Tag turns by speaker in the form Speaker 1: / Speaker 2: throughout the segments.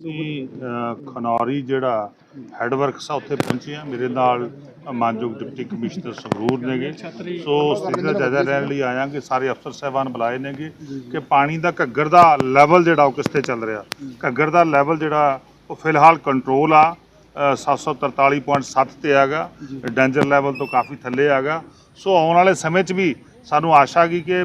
Speaker 1: ਅਸੀਂ ਖਨੌਰੀ ਜਿਹੜਾ head works ਆ ਉੱਥੇ ਪਹੁੰਚੇ ਆ। ਮੇਰੇ ਨਾਲ ਮਾਨਯੋਗ ਡਿਪਟੀ ਕਮਿਸ਼ਨਰ ਸੰਗਰੂਰ ਨੇਗੇ ਸੋ ਸਥਿਤੀ ਦਾ ਜਾਇਜ਼ਾ ਲੈਣ ਲਈ ਆਇਆ ਕਿ ਸਾਰੇ ਅਫਸਰ ਸਾਹਿਬਾਨ ਬੁਲਾਏ ਨੇਗੇ ਕਿ ਪਾਣੀ ਦਾ ਘੱਗਰ ਦਾ ਲੈਵਲ ਜਿਹੜਾ ਉਹ ਕਿਸ ਤੇ ਚੱਲ ਰਿਹਾ? ਘੱਗਰ ਦਾ ਲੈਵਲ ਜਿਹੜਾ ਉਹ ਫਿਲਹਾਲ ਕੰਟਰੋਲ ਆ ਅ, 743.7 ਤੇ ਹੈਗਾ। ਡੇਂਜਰ ਲੈਵਲ ਤੋਂ ਕਾਫੀ ਥੱਲੇ ਹੈਗਾ। ਸੋ ਆਉਣ ਵਾਲੇ ਸਮੇਂ 'ਚ ਵੀ ਸਾਨੂੰ ਆਸ਼ਾ ਗਈ ਕਿ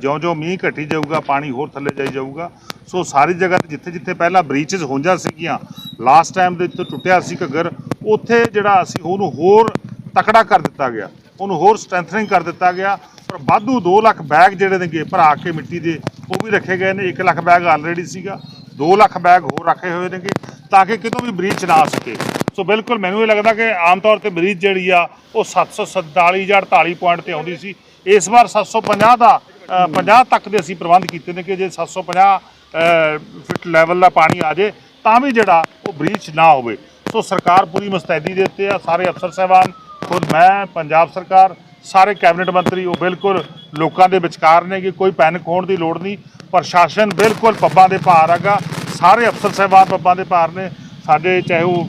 Speaker 1: ਜਿਉਂ-ਜਿਉਂ ਮੀਂਹ ਘਟੀ ਜਾਊਗਾ ਪਾਣੀ ਹੋਰ ਥੱਲੇ ਜਾਈ ਜਾਊਗਾ। ਸੋ ਸਾਰੀ ਜਗ੍ਹਾ ਤੇ ਜਿੱਥੇ-ਜਿੱਥੇ ਪਹਿਲਾਂ ਬ੍ਰੀਚਸ ਹੁੰਜਾ ਸੀਗੀਆਂ ਲਾਸਟ ਟਾਈਮ ਦੇ ਜਿੱਥੇ ਟੁੱਟਿਆ ਸੀ ਘੱਗਰ ਉੱਥੇ ਜਿਹੜਾ ਅਸੀਂ ਉਹਨੂੰ ਹੋਰ ਤਕੜਾ ਕਰ ਦਿੱਤਾ ਗਿਆ ਉਹਨੂੰ ਹੋਰ ਸਟਰੈਂਥਨਿੰਗ ਕਰ ਦਿੱਤਾ ਗਿਆ ਪਰ ਵਾਧੂ 2 ਲੱਖ ਬੈਗ ਜਿਹੜੇ ਨੇਗੇ ਭਰਾ ਕੇ ਮਿੱਟੀ ਦੇ ਉਹ ਵੀ ਰੱਖੇ ਗਏ ਨੇ 1 ਲੱਖ ਬੈਗ ਆਲਰੇਡੀ ਸੀਗਾ 2 ਲੱਖ ਬੈਗ ਹੋਰ ਰੱਖੇ ਹੋਏ ਨੇਗੇ ਤਾਂ ਕਿ ਕਿਤੋਂ ਵੀ ਬ੍ਰੀਚ ਨਾ ਆ ਸਕੇ। ਸੋ ਬਿਲਕੁਲ ਮੈਨੂੰ ਇਹ ਲੱਗਦਾ ਕਿ ਆਮ ਤੌਰ ਤੇ ਬ੍ਰੀਚ ਜਿਹੜੀ ਆ ਉਹ 747 ਜਾਂ 48 ਪੁਆਇੰਟ ਤੇ ਆਉਂਦੀ ਸੀ। ਇਸ ਵਾਰ 750 ਦਾ ਅ, 50 ਤੱਕ ਦੇ ਅਸੀਂ ਪ੍ਰਬੰਧ ਕੀਤੇ ਨੇ ਕਿ ਜੇ 750 ਅ, ਫਿਟ ਲੈਵਲ ਦਾ ਪਾਣੀ ਆ ਜੇ, ਤਾਂ ਵੀ ਜਿਹੜਾ ਉਹ ਬ੍ਰੀਚ ਨਾ ਹੋਵੇ। ਸੋ ਸਰਕਾਰ ਪੂਰੀ ਮੁਸਤੈਦੀ ਦੇ ਉੱਤੇ ਆ, ਸਾਰੇ ਅਫਸਰ ਸਾਹਿਬਾਨ, ਖੁਦ ਮੈਂ, ਪੰਜਾਬ ਸਰਕਾਰ, ਸਾਰੇ ਕੈਬਨਿਟ ਮੰਤਰੀ, ਉਹ ਬਿਲਕੁਲ ਲੋਕਾਂ ਦੇ ਵਿਚਕਾਰ ਨੇ ਕਿ ਕੋਈ ਪੈਨਿਕ ਹੋਣ ਦੀ ਲੋੜ ਨਹੀਂ। ਪ੍ਰਸ਼ਾਸਨ ਬਿਲਕੁਲ ਪੱਬਾਂ ਦੇ ਭਾਰ ਹੈਗਾ, ਸਾਰੇ ਅਫਸਰ ਸਾਹਿਬਾਨ ਪੱਬਾਂ ਦੇ ਭਾਰ ਨੇ। ਸਾਡੇ ਚਾਹੇ ਉਹ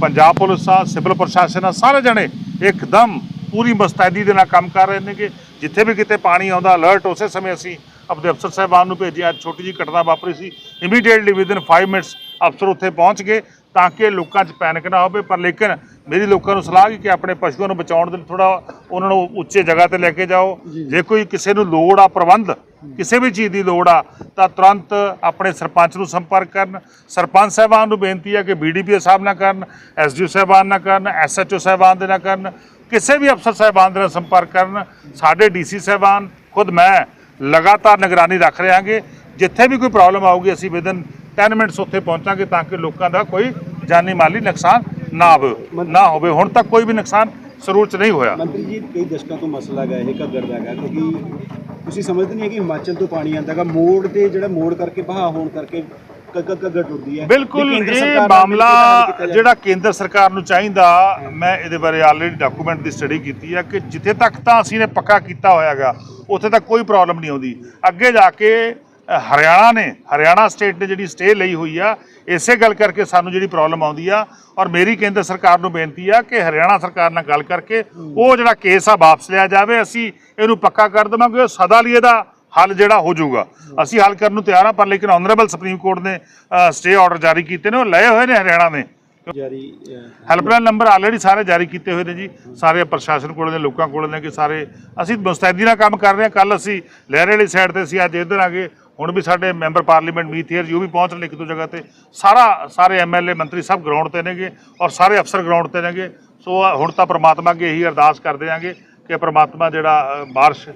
Speaker 1: ਪੰਜਾਬ ਪੁਲਿਸ ਆ, ਸਿਵਲ ਪ੍ਰਸ਼ਾਸਨ ਆ, ਸਾਰੇ ਜਣੇ ਇੱਕਦਮ ਪੂਰੀ ਮੁਸਤੈਦੀ ਦੇ ਨਾਲ ਕੰਮ ਕਰ ਰਹੇ ਨੇ ਕਿ ਜਿੱਥੇ ਵੀ ਕਿਤੇ ਪਾਣੀ ਆਉਂਦਾ ਅਲਰਟ ਉਸੇ ਸਮੇਂ ਅਸੀਂ ਆਪਣੇ ਅਫਸਰ ਸਾਹਿਬਾਨ ਨੂੰ ਭੇਜਿਆ ਛੋਟੀ ਜਿਹੀ ਘਟਨਾ ਵਾਪਰੀ ਸੀ। ਇਮੀਡੀਏਟਲੀ ਵਿਦਿਨ 5 ਮਿੰਟਸ ਅਫਸਰ ਉੱਥੇ ਪਹੁੰਚ ਗਏ ਤਾਂ ਕਿ ਲੋਕਾਂ 'ਚ ਪੈਨਿਕ ਨਾ ਹੋਵੇ। ਪਰ ਲੇਕਿਨ ਮੇਰੀ ਲੋਕਾਂ ਨੂੰ ਸਲਾਹ ਹੈ ਕਿ ਆਪਣੇ ਪਸ਼ੂਆਂ ਨੂੰ ਬਚਾਉਣ ਦੇ ਲਈ ਥੋੜਾ ਉਹਨਾਂ ਨੂੰ ਉੱਚੇ ਜਗ੍ਹਾ ਤੇ ਲੈ ਕੇ ਜਾਓ। ਜੇ। ਕੋਈ ਕਿਸੇ ਨੂੰ ਲੋੜ ਆ ਪ੍ਰਬੰਧ ਕਿਸੇ ਵੀ ਚੀਜ਼ ਦੀ ਲੋੜ ਆ ਤਾਂ ਤੁਰੰਤ ਆਪਣੇ ਸਰਪੰਚ ਨੂੰ ਸੰਪਰਕ ਕਰਨ। ਸਰਪੰਚ ਸਾਹਿਬਾਨ ਨੂੰ ਬੇਨਤੀ ਹੈ ਕਿ ਬੀਡੀਪੀਓ ਸਾਹਿਬ ਨਾਲ ਕਰਨ ਐਸਡੀਓ ਸਾਹਿਬਾਨ ਨਾਲ ਕਰਨ ਐਸਐਚਓ ਸਾਹਿਬਾਨ ਦੇ ਨਾਲ ਕਰਨ ਕਿਸੇ ਵੀ ਅਫਸਰ ਸਾਹਿਬਾਨ ਦੇ ਨਾਲ ਸੰਪਰਕ ਕਰਨ। ਸਾਡੇ ਡੀਸੀ ਸਾਹਿਬਾਨ ਖੁਦ ਮੈਂ ਲਗਾਤਾਰ ਨਿਗਰਾਨੀ ਰੱਖ ਰਹੇ ਹਾਂਗੇ ਜਿੱਥੇ ਵੀ ਕੋਈ ਪ੍ਰੋਬਲਮ ਆਊਗੀ ਅਸੀਂ ਵਿਦਨ 10 ਮਿੰਟਸ ਉੱਥੇ ਪਹੁੰਚਾਂਗੇ ਤਾਂ ਕਿ ਲੋਕਾਂ ਦਾ ਕੋਈ ਜਾਨੀ ਮਾਲੀ ਨੁਕਸਾਨ ਨਾ ਹੋਵੇ। ਨਾ ਹੋਵੇ। ਹੁਣ ਤੱਕ ਕੋਈ ਵੀ ਨੁਕਸਾਨ ਸਰੂਰ ਚ ਨਹੀਂ ਹੋਇਆ।
Speaker 2: ਮੰਤਰੀ ਜੀ ਕਈ ਦਸ਼ਕਾਂ ਤੋਂ ਮਸਲਾ ਹੈਗਾ ਇਹ ਘੱਗਰ ਦਾ ਹੈਗਾ ਕਿਉਂਕਿ ਤੁਸੀਂ ਸਮਝਦੇ ਨਹੀਂ ਕਿ ਹਿਮਾਚਲ ਤੋਂ ਪਾਣੀ ਆਉਂਦਾ ਹੈਗਾ। ਮੋੜ ਤੇ ਜਿਹੜਾ ਮੋੜ ਕਰਕੇ ਬਹਾ ਹੋਣ ਕਰਕੇ ਟੁੱਟਦੀ ਹੈ।
Speaker 1: ਬਿਲਕੁਲ ਇਹ ਮਾਮਲਾ। ਜਿਹੜਾ ਕੇਂਦਰ ਸਰਕਾਰ ਨੂੰ ਚਾਹੀਦਾ ਮੈਂ ਇਹਦੇ ਬਾਰੇ ਆਲਰੇਡੀ ਡਾਕੂਮੈਂਟ ਦੀ ਸਟੱਡੀ ਕੀਤੀ ਹੈ ਕਿ ਜਿੱਥੇ ਤੱਕ ਤਾਂ ਅਸੀਂ ਨੇ ਪੱਕਾ ਕੀਤਾ ਹੋਇਆਗਾ ਉੱਥੇ ਤੱਕ ਕੋਈ ਪ੍ਰੋਬਲਮ ਨਹੀਂ ਆਉਂਦੀ। ਅੱਗੇ ਜਾ ਕੇ ਹਰਿਆਣਾ ਨੇ ਹਰਿਆਣਾ ਸਟੇਟ ਨੇ ਜਿਹੜੀ ਸਟੇ ਲਈ ਹੋਈ ਆ ਇਸੇ ਗੱਲ ਕਰਕੇ ਸਾਨੂੰ ਜਿਹੜੀ ਪ੍ਰੋਬਲਮ ਆਉਂਦੀ ਆ ਔਰ ਮੇਰੀ ਕੇਂਦਰ ਸਰਕਾਰ ਨੂੰ ਬੇਨਤੀ ਆ ਕਿ ਹਰਿਆਣਾ ਸਰਕਾਰ ਨਾਲ ਗੱਲ ਕਰਕੇ ਉਹ ਜਿਹੜਾ ਕੇਸ ਆ ਵਾਪਸ ਲਿਆ ਜਾਵੇ। ਅਸੀਂ ਇਹਨੂੰ ਪੱਕਾ ਕਰ ਦੇਵਾਂਗੇ ਸਦਾ ਲਈ ਇਹਦਾ ਹੱਲ ਜਿਹੜਾ ਹੋ ਜਾਊਗਾ। ਅਸੀਂ ਹੱਲ ਕਰਨ ਨੂੰ ਤਿਆਰ ਹਾਂ ਪਰ ਲੇਕਿਨ ਆਨਰੇਬਲ ਸੁਪਰੀਮ ਕੋਰਟ ਨੇ ਸਟੇ ਆਰਡਰ ਜਾਰੀ ਕੀਤੇ ਨੇ ਉਹ ਲਏ ਹੋਏ ਨੇ ਹਰਿਆਣਾ ਨੇ
Speaker 2: ਜਾਰੀ
Speaker 1: ਹੈਲਪਲਾਈਨ ਨੰਬਰ ਆਲਰੇਡੀ ਸਾਰੇ ਜਾਰੀ ਕੀਤੇ ਹੋਏ ਨੇ ਜੀ। ਸਾਰੇ ਪ੍ਰਸ਼ਾਸਨ ਕੋਲ ਨੇ ਲੋਕਾਂ ਕੋਲ ਨੇ ਕਿ ਸਾਰੇ ਅਸੀਂ ਮੁਸਤੈਦੀ ਨਾਲ ਕੰਮ ਕਰ ਰਹੇ ਹਾਂ। ਕੱਲ ਅਸੀਂ ਲਹਿਰੇ ਵਾਲੀ ਸਾਈਡ ਤੇ ਸੀ ਅੱਜ ਇੱਧਰ ਆ ਗਏ। ਹੁਣ ਵੀ ਸਾਡੇ ਮੈਂਬਰ ਪਾਰਲੀਮੈਂਟ ਮੀਤ ਹੀਅਰ ਜੀ ਉਹ ਵੀ ਪਹੁੰਚ ਰਹੇ ਇੱਕ ਦੋ ਜਗ੍ਹਾ ਤੇ। ਸਾਰਾ ਸਾਰੇ ਐਮਐਲਏ ਮੰਤਰੀ ਸਭ ਗਰਾਊਂਡ ਤੇ ਨੇਗੇ ਔਰ ਸਾਰੇ ਅਫਸਰ ਗਰਾਊਂਡ ਤੇ ਨੇਗੇ। ਸੋ ਹੁਣ ਤਾਂ ਪ੍ਰਮਾਤਮਾ ਅੱਗੇ ਇਹੀ ਅਰਦਾਸ ਕਰਦੇ ਆਂਗੇ। ਕਿ ਪ੍ਰਮਾਤਮਾ ਜਿਹੜਾ ਬਾਰਿਸ਼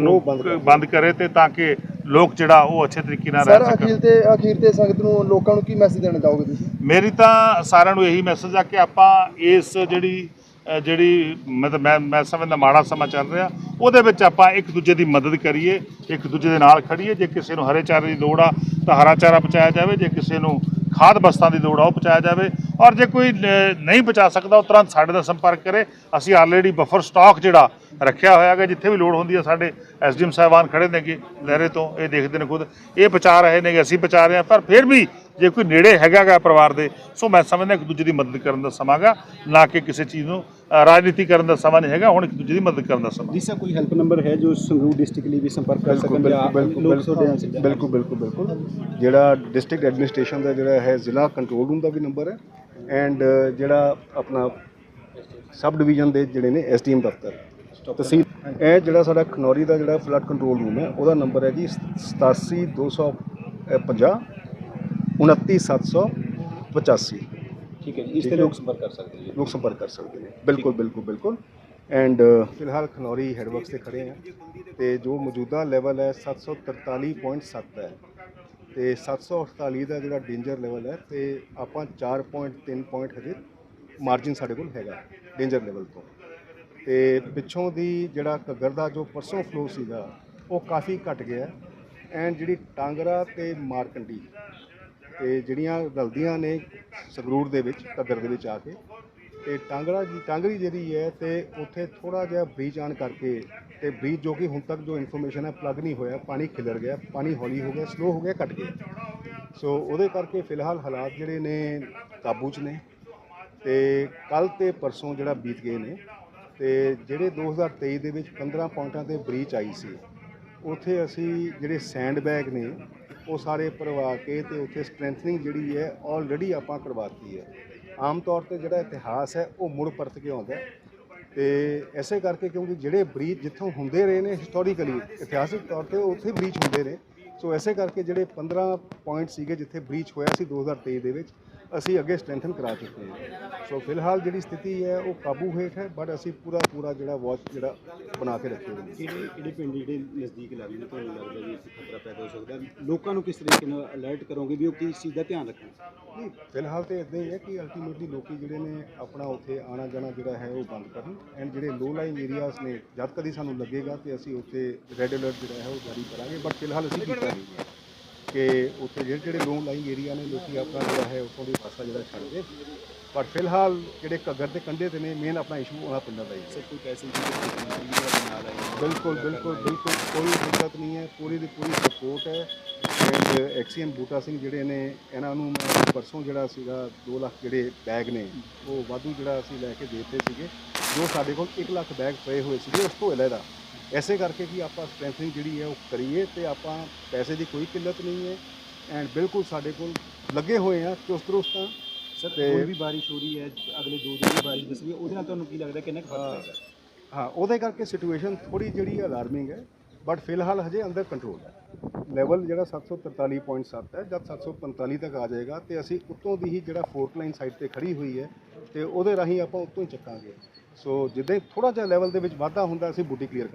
Speaker 1: ਨੂੰ ਬੰਦ ਕਰੇ। ਤੇ ਤਾਂ ਕਿ ਲੋਕ ਜਿਹੜਾ ਉਹ ਅੱਛੇ ਤਰੀਕੇ ਨਾਲ
Speaker 3: ਸਰ
Speaker 1: ਰਹਿ ਸਕਣ।
Speaker 3: ਅਖੀਰ ਤੇ ਅਖੀਰ ਤੇ ਸੰਗਤ ਨੂੰ ਲੋਕਾਂ ਨੂੰ ਕੀ ਮੈਸੇਜ ਦੇਣਾ ਚਾਹੋਗੇ ਤੁਸੀਂ?
Speaker 1: ਮੇਰੀ ਤਾਂ ਸਾਰਿਆਂ ਨੂੰ ਇਹੀ ਮੈਸੇਜ ਆ ਕਿ ਆਪਾਂ ਇਸ ਜਿਹੜੀ ਜਿਹੜੀ ਮਤਲਬ ਮੈਂ ਮੈਂ ਸਮਝਦਾ ਮਾੜਾ ਸਮਾਂ ਚੱਲ ਰਿਹਾ ਉਹਦੇ ਵਿੱਚ ਆਪਾਂ ਇੱਕ ਦੂਜੇ ਦੀ ਮਦਦ ਕਰੀਏ ਇੱਕ ਦੂਜੇ ਦੇ ਨਾਲ ਖੜੀਏ ਜੇ ਕਿਸੇ ਨੂੰ ਹਰੇ ਚਾਰੇ ਦੀ ਲੋੜ ਆ ਤਾਂ ਹਰਾ ਚਾਰਾ ਪਹੁੰਚਾਇਆ ਜਾਵੇ ਜੇ ਕਿਸੇ ਨੂੰ ਖਾਦ ਬਸਤਾਂ ਦੀ ਲੋੜ ਆ, ਉਹ ਪਹੁੰਚਾਇਆ ਜਾਵੇ। ਔਰ ਜੇ ਕੋਈ ਨਹੀਂ ਪਹੁੰਚਾ ਸਕਦਾ, ਉਹ ਤੁਰੰਤ ਸਾਡੇ ਨਾਲ ਸੰਪਰਕ ਕਰੇ। ਅਸੀਂ ਆਲਰੇਡੀ ਬਫਰ ਸਟਾਕ ਜਿਹੜਾ ਰੱਖਿਆ ਹੋਇਆ ਹੈਗਾ ਜਿੱਥੇ ਵੀ ਲੋੜ ਹੁੰਦੀ ਹੈ ਸਾਡੇ ਐਸਡੀਐਮ ਸਾਹਿਬਾਨ ਖੜੇ ਨੇਗੇ ਲਹਿਰੇ ਤੋਂ ਇਹ ਦੇਖਦੇ ਨੇ ਖੁਦ। ਇਹ ਪਹੁੰਚਾ ਰਹੇ ਨੇਗੇ ਅਸੀਂ ਪਹੁੰਚਾ ਰਹੇ ਹਾਂ ਪਰ ਫਿਰ ਵੀ ਜੇ ਕੋਈ ਨੇੜੇ ਹੈਗਾਗਾ ਪਰਿਵਾਰ ਦੇ ਸੋ ਮੈਂ ਸਮਝਦਾ ਇੱਕ ਦੂਜੇ ਦੀ ਮਦਦ ਕਰਨ ਦਾ ਸਮਾਂ ਗਾ ਨਾ ਕਿ ਕਿਸੇ ਚੀਜ਼ ਨੂੰ ਰਾਜਨੀਤੀ ਕਰਨ ਦਾ ਸਮਾਂ ਨਹੀਂ ਹੈਗਾ ਹੁਣ ਇੱਕ ਦੂਜੇ ਦੀ ਮਦਦ ਕਰਨ ਦਾ ਸਮਾਂ।
Speaker 2: ਜੀ ਸਰ ਕੋਈ ਹੈਲਪ ਨੰਬਰ ਹੈ ਜੋ ਸੰਗਰੂਰ ਡਿਸਟ੍ਰਿਕਟ ਲਈ ਵੀ ਸੰਪਰਕ ਕਰ ਸਕਣ ਜਾਂ
Speaker 4: ਬਿਲਕੁਲ ਬਿਲਕੁਲ ਬਿਲਕੁਲ। ਜਿਹੜਾ ਡਿਸਟ੍ਰਿਕਟ ਐਡਮਿਨਿਸਟ੍ਰੇਸ਼ਨ ਦਾ ਜਿਹੜਾ ਹੈ ਜ਼ਿਲ੍ਹਾ ਕੰਟਰੋਲ ਰੂਮ ਦਾ ਵੀ ਨੰਬਰ ਹੈ ਐਂਡ ਜਿਹੜਾ ਆਪਣਾ ਸਬ ਡਿਵੀਜ਼ਨ ਦੇ ਜਿਹੜੇ ਨੇ ਐਸਡੀਐਮ ਦਫ਼ਤਰ। ਤਹਿਸੀਲ ਇਹ ਜਿਹੜਾ ਸਾਡਾ ਖਨੌਰੀ ਦਾ ਜਿਹੜਾ ਫਲੱਡ ਕੰਟਰੋਲ ਰੂਮ ਹੈ ਉਹਦਾ ਨੰਬਰ ਹੈ ਜੀ 87250 29785
Speaker 2: ਠੀਕ ਹੈ ਜੀ ਇਸ ਤੇ ਲੋਕ ਸੰਪਰਕ ਕਰ ਸਕਦੇ
Speaker 4: ਲੋਕ ਸੰਪਰਕ ਕਰ ਸਕਦੇ ਨੇ। ਬਿਲਕੁਲ ਬਿਲਕੁਲ ਬਿਲਕੁਲ। ਐਂਡ ਫਿਲਹਾਲ ਖਨੌਰੀ ਹੈਡਵਰਕਸ ਤੇ ਖੜੇ ਹਾਂ ਤੇ ਜੋ ਮੌਜੂਦਾ ਲੈਵਲ ਹੈ 743.7 ਹੈ। ਤੇ 748 ਦਾ ਜਿਹੜਾ ਡੇਂਜਰ ਲੈਵਲ ਹੈ ਤੇ ਆਪਾਂ 4.3 ਪੁਆਇੰਟ ਹਜੇ ਮਾਰਜਿਨ ਸਾਡੇ ਕੋਲ ਹੈਗਾ ਡੇਂਜਰ ਲੈਵਲ ਤੋਂ। ਤੇ ਪਿੱਛੋਂ ਦੀ ਜਿਹੜਾ ਘੱਗਰ ਦਾ ਜੋ ਪਰਸੋਂ ਫਲੋ ਸੀਗਾ, ਉਹ ਕਾਫੀ ਘਟ ਗਿਆ। ਐਂਡ ਜਿਹੜੀ ਟਾਂਗਰਾ ਤੇ ਮਾਰਕੰਡੀ ਤੇ ਜਿਹੜੀਆਂ ਰਲਦੀਆਂ ਨੇ ਸੰਗਰੂਰ ਦੇ ਵਿੱਚ, ਘੱਗਰ ਦੇ ਵਿੱਚ ਆ ਕੇ, ਤੇ ਟਾਂਗਰਾ ਜੀ, ਟਾਂਗਰੀ ਜਿਹੜੀ ਹੈ ਤੇ ਉੱਥੇ ਥੋੜਾ ਜਿਹਾ ਬ੍ਰੀਚ ਆਣ ਕਰਕੇ ਤੇ ਬ੍ਰੀਚ ਜੋ ਕਿ ਹੁਣ ਤੱਕ ਜੋ ਇਨਫੋਰਮੇਸ਼ਨ ਹੈ ਪਲੱਗ ਨਹੀਂ ਹੋਇਆ, ਪਾਣੀ ਖਿਲਰ ਗਿਆ, ਪਾਣੀ ਹੌਲੀ ਹੋ ਗਿਆ ਸਲੋ ਹੋ ਗਿਆ, ਘਟ ਗਿਆ। ਸੋ ਉਹਦੇ ਕਰਕੇ ਫਿਲਹਾਲ ਹਾਲਾਤ ਜਿਹੜੇ ਨੇ ਕਾਬੂ 'ਚ ਨੇ ਤੇ ਕੱਲ ਤੇ ਪਰਸੋਂ ਜਿਹੜਾ ਬੀਤ ਗਏ ਨੇ ਤੇ ਜਿਹੜੇ 2023 ਦੇ ਵਿੱਚ 15 ਪੁਆਇੰਟਾਂ ਤੇ ਬ੍ਰੀਚ ਆਈ ਸੀ, ਉੱਥੇ ਅਸੀਂ ਜਿਹੜੇ ਸੈਂਡ ਬੈਗ ਨੇ, ਉਹ ਸਾਰੇ ਭਰਵਾ ਕੇ ਤੇ ਉੱਥੇ ਸਟਰੈਂਥਨਿੰਗ ਜਿਹੜੀ ਹੈ ਆਲਰੇਡੀ ਆਪਾਂ ਕਰਵਾਤੀ ਹੈ। ਆਮ ਤੌਰ ਤੇ ਜਿਹੜਾ ਇਤਿਹਾਸ ਹੈ, ਉਹ ਮੁੜ ਪਰਤ ਕੇ ਆਉਂਦਾ ਹੈ। ਤੇ ਐਸੇ ਕਰਕੇ ਕਿਉਂਕਿ ਜਿਹੜੇ ਬ੍ਰੀਚ ਜਿੱਥੋਂ ਹੁੰਦੇ ਰਹੇ ਨੇ ਹਿਸਟੋਰੀਕਲੀ ਇਤਿਹਾਸਿਕ ਤੌਰ ਤੇ ਉੱਥੇ ਬ੍ਰੀਚ ਹੁੰਦੇ ਨੇ। ਸੋ ਐਸੇ ਕਰਕੇ ਜਿਹੜੇ 15 ਪੁਆਇੰਟ ਸੀਗੇ, ਜਿੱਥੇ ਬ੍ਰੀਚ ਹੋਇਆ ਸੀ 2023 ਦੇ ਵਿੱਚ ਅਸੀਂ ਅੱਗੇ ਸਟਰੈਂਥਨ ਕਰਾ ਚੁੱਕੇ ਹਾਂ। ਸੋ ਫਿਲਹਾਲ ਜਿਹੜੀ ਸਥਿਤੀ ਹੈ ਉਹ ਕਾਬੂ ਹੇਠ ਹੈ ਬਟ ਅਸੀਂ ਪੂਰਾ ਪੂਰਾ ਜਿਹੜਾ ਵਾਚ ਜਿਹੜਾ ਬਣਾ ਕੇ ਰੱਖੇ ਹੋਏ
Speaker 2: ਕਿਹੜੇ ਕਿਹੜੇ ਪਿੰਡ ਜਿਹੜੇ ਨਜ਼ਦੀਕ ਲੱਗਦੇ ਨੇ ਤੁਹਾਨੂੰ ਲੱਗਦਾ ਵੀ ਇੱਥੇ ਖਤਰਾ ਪੈਦਾ ਹੋ ਸਕਦਾ ਲੋਕਾਂ ਨੂੰ ਕਿਸ ਤਰੀਕੇ ਨਾਲ ਅਲਰਟ ਕਰੋਗੇ ਵੀ ਉਹ ਕਿਸ ਚੀਜ਼ ਦਾ ਧਿਆਨ ਰੱਖਣ?
Speaker 4: ਨਹੀਂ ਫਿਲਹਾਲ ਤੇ ਇਦਾਂ ਹੀ ਹੈ ਕਿ ਅਲਟੀਮੇਟਲੀ ਲੋਕੀ ਜਿਹੜੇ ਨੇ ਆਪਣਾ ਉੱਥੇ ਆਣਾ ਜਾਣਾ ਜਿਹੜਾ ਹੈ ਉਹ ਬੰਦ ਕਰਨ। ਐਂਡ ਜਿਹੜੇ ਲੋ ਲਾਈਨ ਏਰੀਆਜ਼ ਨੇ ਜਦ ਕਦੀ ਸਾਨੂੰ ਲੱਗੇਗਾ ਤੇ ਅਸੀਂ ਉੱਥੇ ਰੈੱਡ ਅਲਰਟ ਜਿਹੜਾ ਹੈ ਉਹ ਜਾਰੀ ਕਰਾਂਗੇ। ਬਟ ਫਿਲਹਾਲ ਅਸੀਂ ਕੀਤਾ ਨਹੀਂ ਕਿ ਉੱਥੇ ਜਿਹੜੇ ਜਿਹੜੇ ਲੋ ਲਾਈਨ ਏਰੀਆ ਨੇ ਲੋਕੀ ਆਪਣਾ ਜਿਹੜਾ ਹੈ ਉੱਥੋਂ ਦੀ ਪਾਸਾ ਜਿਹੜਾ ਛੱਡ ਦੇ ਪਰ ਫਿਲਹਾਲ ਜਿਹੜੇ ਘੱਗਰ ਦੇ ਕੰਢੇ ਤੇ ਨੇ ਮੇਨ ਆਪਣਾ ਇਸ਼ੂ ਉਹਨਾਂ ਪਿੰਡਾਂ ਦਾ ਹੀ
Speaker 2: ਸਰ ਕੋਈ ਪੈਸੇ ਦੀ ਕੋਈ ਨਾਲ ਆਈ
Speaker 4: ਬਿਲਕੁਲ ਬਿਲਕੁਲ ਬਿਲਕੁਲ ਕੋਈ ਦਿੱਕਤ ਨਹੀਂ ਹੈ ਪੂਰੀ ਦੀ ਪੂਰੀ ਸਪੋਰਟ ਹੈ। And ex CM Buta Singh ਜਿਹੜੇ ਨੇ ਇਹਨਾਂ ਨੂੰ ਮੈਂ ਪਰਸੋਂ ਜਿਹੜਾ ਸੀਗਾ 2 ਲੱਖ ਜਿਹੜੇ ਬੈਗ ਨੇ ਉਹ ਵਾਧੂ ਜਿਹੜਾ ਅਸੀਂ ਲੈ ਕੇ ਦੇ ਦਿੱਤੇ ਸੀਗੇ। ਜੋ ਸਾਡੇ ਕੋਲ 1 ਲੱਖ ਬੈਗ ਪਏ ਹੋਏ ਸੀਗੇ ਉਸ ਤੋਂ ਇਲਾਵਾ ਐਸੇ ਕਰਕੇ ਕਿ ਆਪਾਂ ਸਟਰੈਂਥਨਿੰਗ ਜਿਹੜੀ ਹੈ ਉਹ ਕਰੀਏ ਤੇ ਆਪਾਂ ਪੈਸੇ ਦੀ ਕੋਈ ਕਿੱਲਤ ਨਹੀਂ ਹੈ ਐਂਡ ਬਿਲਕੁਲ ਸਾਡੇ ਕੋਲ ਲੱਗੇ ਹੋਏ ਆ ਚੁਸਤ ਦਰੁਸਤ ਆ।
Speaker 2: ਸਰ ਹੁਣ ਵੀ ਬਾਰਿਸ਼ ਹੋ ਰਹੀ ਹੈ ਅਗਲੇ 2 ਦਿਨ ਦੀ ਬਾਰਿਸ਼ ਦੱਸ ਉਹਦੇ ਨਾਲ ਤੁਹਾਨੂੰ ਕੀ ਲੱਗਦਾ ਕਿੰਨਾ ਕੁ ਫ਼ਰਕ ਪਏਗਾ
Speaker 4: ਹਾਂ ਉਹਦੇ ਕਰਕੇ ਸਿਚੁਏਸ਼ਨ ਥੋੜੀ ਜਿਹੜੀ ਅਲਾਰਮਿੰਗ ਹੈ ਬਟ ਫਿਲਹਾਲ ਹਜੇ ਅੰਡਰ ਕੰਟਰੋਲ ਹੈ। ਲੈਵਲ ਜਿਹੜਾ 743.7 ਹੈ ਜਦ 745 ਤੱਕ ਆ ਜਾਏਗਾ ਤੇ ਅਸੀਂ ਉੱਤੋਂ ਦੀ ਹੀ ਜਿਹੜਾ ਫੋਰਥ ਲਾਈਨ ਸਾਈਡ ਤੇ ਖੜੀ ਹੋਈ ਹੈ ਤੇ ਉਹਦੇ ਰਾਹੀਂ ਆਪਾਂ ਉੱਤੋਂ ਹੀ ਚੱਕਾਂਗੇ। ਸੋ ਜਿੱਦਾਂ ਥੋੜਾ ਜਿਹਾ ਲੈਵਲ ਦੇ ਵਿੱਚ ਵਾਧਾ ਹੁੰਦਾ ਅਸੀਂ ਬੂਟੀ ਕਲੀਅਰ